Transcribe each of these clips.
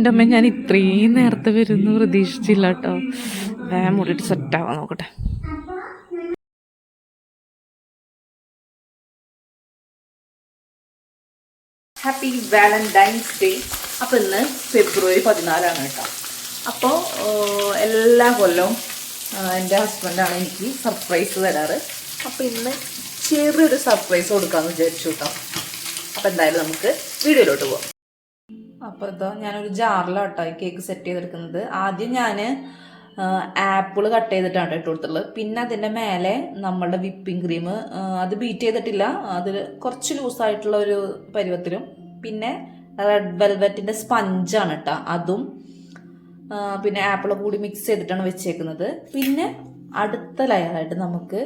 എന്റെ അമ്മ ഞാൻ ഇത്രയും നേരത്തെ വരുമെന്ന് പ്രതീക്ഷിച്ചില്ല കേട്ടോ. വേഗം മുടിയിട്ട് സെറ്റാവാൻ നോക്കട്ടെ. ഹാപ്പി വാലന്റൈൻസ് ഡേ അപ്പോൾ ഇന്ന് ഫെബ്രുവരി പതിനാലാണ് കേട്ടോ. അപ്പോൾ എല്ലാ കൊല്ലവും എന്റെ ഹസ്ബൻഡാണ് എനിക്ക് സർപ്രൈസ് തരാറ്. അപ്പോൾ ഇന്ന് ചെറിയൊരു സർപ്രൈസ് കൊടുക്കാമെന്ന് വിചാരിച്ചു കേട്ടോ. അപ്പോൾ എന്തായാലും നമുക്ക് വീഡിയോയിലോട്ട് പോവാം. അപ്പോൾ ഇതോ ഞാനൊരു ജാറിലാട്ടോ ഈ കേക്ക് സെറ്റ് ചെയ്തെടുക്കുന്നത്. ആദ്യം ഞാൻ ആപ്പിൾ കട്ട് ചെയ്തിട്ടാണ് ഇട്ട് കൊടുത്തുള്ളത് പിന്നെ അതിന്റെ മേലെ നമ്മളുടെ വിപ്പിംഗ് ക്രീം അത് ബീറ്റ് ചെയ്തിട്ടില്ല. അതിൽ കുറച്ച് ലൂസായിട്ടുള്ള ഒരു പരുവത്തിലും. പിന്നെ റെഡ് വെൽവെറ്റിന്റെ സ്പഞ്ചാണ് കേട്ടോ അതും പിന്നെ ആപ്പിൾ കൂടി മിക്സ് ചെയ്തിട്ടാണ് വെച്ചേക്കുന്നത്. പിന്നെ അടുത്ത ലെയറായിട്ട് നമുക്ക്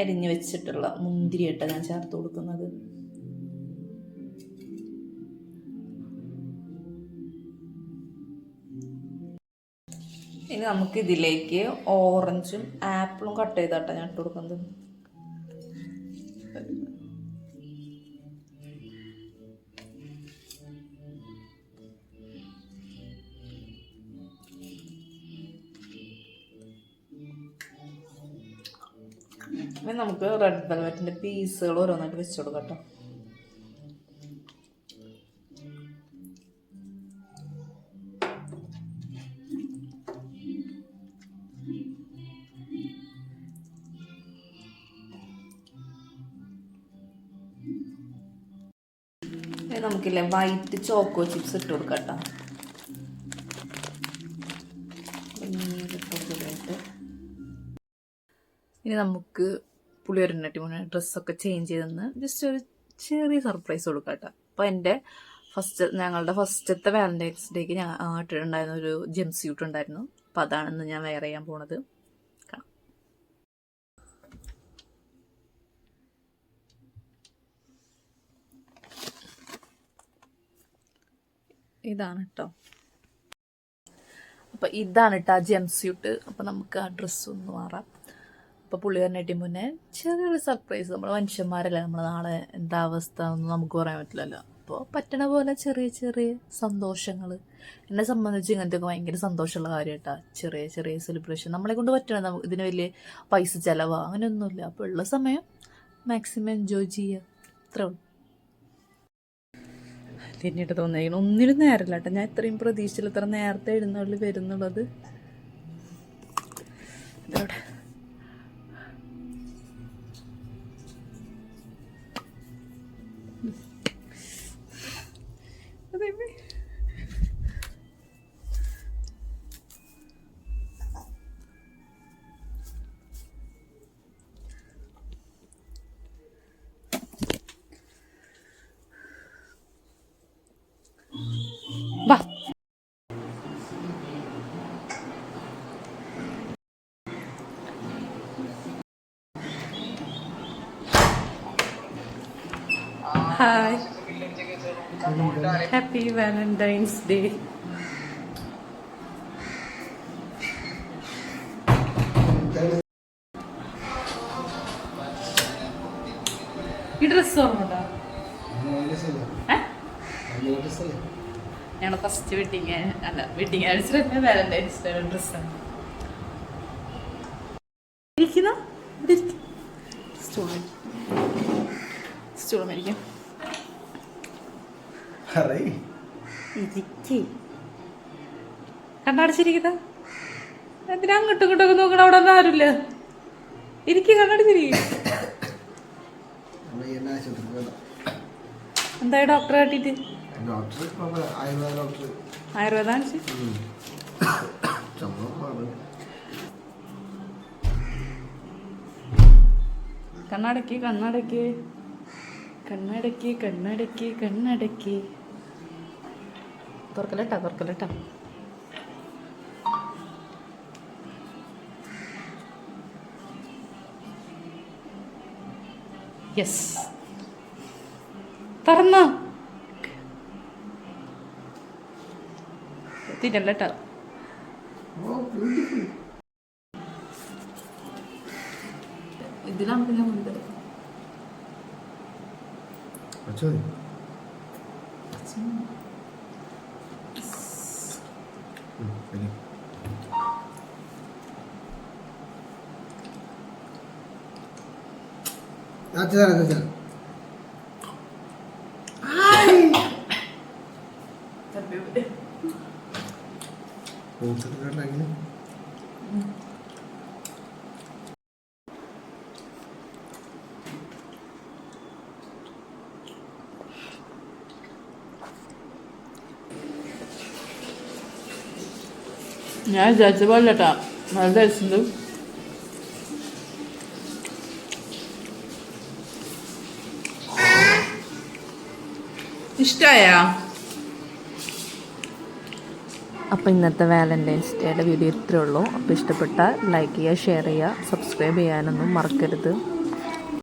അരിഞ്ഞു വെച്ചിട്ടുള്ള മുന്തിരി കേട്ടോ ഞാൻ ചേർത്ത് കൊടുക്കുന്നത്. ഇനി നമുക്ക് ഇതിലേക്ക് ഓറഞ്ചും ആപ്പിളും കട്ട് ചെയ്താട്ട ഞാൻ ഇട്ട് കൊടുക്കുന്നത്. നമുക്ക് റെഡ് വെൽവെറ്റിന്റെ പീസുകൾ ഓരോന്നായിട്ട് വെച്ച് കൊടുക്കാം കേട്ടോ. നമുക്കില്ലേ വൈറ്റ് ചോക്കോ ചിപ്സ് ഇട്ട് കൊടുക്കാം ഇനി നമുക്ക് പുളിയൊരുന്നട്ടി മുന്നേ ഡ്രസ്സൊക്കെ ചേഞ്ച് ചെയ്തെന്ന് ജസ്റ്റ് ഒരു ചെറിയ സർപ്രൈസ് കൊടുക്കാം അപ്പോൾ എന്റെ ഫസ്റ്റ് ഞങ്ങളുടെ ഫസ്റ്റത്തെ വാലന്റൈൻസ് ഡേക്ക് ഞാൻ ഇട്ടിട്ടുണ്ടായിരുന്ന ഒരു ജെം സ്യൂട്ട് ഉണ്ടായിരുന്നു. അപ്പോൾ അതാണെന്ന് ഞാൻ വെയർ ചെയ്യാൻ പോണത്. ഇതാണ് കേട്ടോ അപ്പോൾ ഇതാണ് കേട്ടോ ആ ജെം സ്യൂട്ട് അപ്പോൾ നമുക്ക് ആ ഡ്രസ്സ് ഒന്ന് മാറാം. അപ്പോൾ പറഞ്ഞിട്ട് മുന്നേ ചെറിയൊരു സർപ്രൈസ് നമ്മൾ മനുഷ്യന്മാരല്ലേ നമ്മൾ നാളെ എന്താ അവസ്ഥ എന്ന് നമുക്ക് പറയാൻ പറ്റില്ലല്ലോ. അപ്പോൾ പറ്റണ പോലെ ചെറിയ ചെറിയ സന്തോഷങ്ങൾ എന്നെ സംബന്ധിച്ച് ഇങ്ങനത്തെയൊക്കെ ഭയങ്കര സന്തോഷമുള്ള കാര്യം കേട്ടോ ചെറിയ ചെറിയ സെലിബ്രേഷൻ നമ്മളെ കൊണ്ട് പറ്റണം നമുക്ക് ഇതിന് വലിയ പൈസ ചിലവോ. അങ്ങനെയൊന്നുമില്ല. അപ്പോൾ ഉള്ള സമയം മാക്സിമം എൻജോയ് ചെയ്യുക. ഉള്ളൂ. പിന്നീട് തോന്നിയിരിക്കണം ഒന്നിനും നേരമില്ല കേട്ടോ. ഞാൻ ഇത്രയും പ്രതീക്ഷിച്ചില്ല ഇത്ര നേരത്തെ എഴുന്നള്ളി വരുന്നുള്ളത് ഇതവിടെ ഹായ് ഹാപ്പി വാലന്റൈൻസ് ഡേ ഈ ഡ്രസ് ഓർമ്മ ഞങ്ങളുടെ ഫസ്റ്റ് വെഡിങ് അല്ല വെഡിങ് ആനിവേഴ്സറി വാലന്റൈൻസ് ഡേ ഡ്രസ്സാണ് ഇരിക്കുന്ന? സ്റ്റൂൾ സ്റ്റൂൾ മേടിക്കാം. കണ്ണടച്ചിരിക്കുന്ന? എന്തിനാ അങ്ങോട്ടും ഇങ്ങോട്ടൊക്കെ നോക്കണം? അവിടെ ഒന്നും ആരുമില്ല. ഇരിക്കുക കണ്ണടച്ചിരിക്കും എന്തായി ഡോക്ടറെ കാട്ടിട്ട് ആയുർവേദ കണ്ണടക്കി കണ്ണടക്കി. കണ്ണടക്കി കണ്ണടക്കി കണ്ണടക്കി. തുറക്കലട്ടാ തുറക്കലട്ടാ. യെസ് തുറന്നോ. തിന്നല്ലട്ടാ ഇതിലാണ് പിന്നെ മുൻപ്. വെച്ചോ 그냥. 따뜻하다 따뜻하다 ഞാൻ വിചാരിച്ച പോലെ കേട്ടോ നല്ല ടേസ്റ്റ് ഇഷ്ടായാ? അപ്പോൾ ഇന്നത്തെ വാലന്റൈൻസ് ഡേയുടെ വീഡിയോ ഇത്രയേ ഉള്ളൂ. അപ്പോൾ ഇഷ്ടപ്പെട്ടാൽ ലൈക്ക് ചെയ്യുക ഷെയർ ചെയ്യുക സബ്സ്ക്രൈബ് ചെയ്യാനൊന്നും മറക്കരുത്.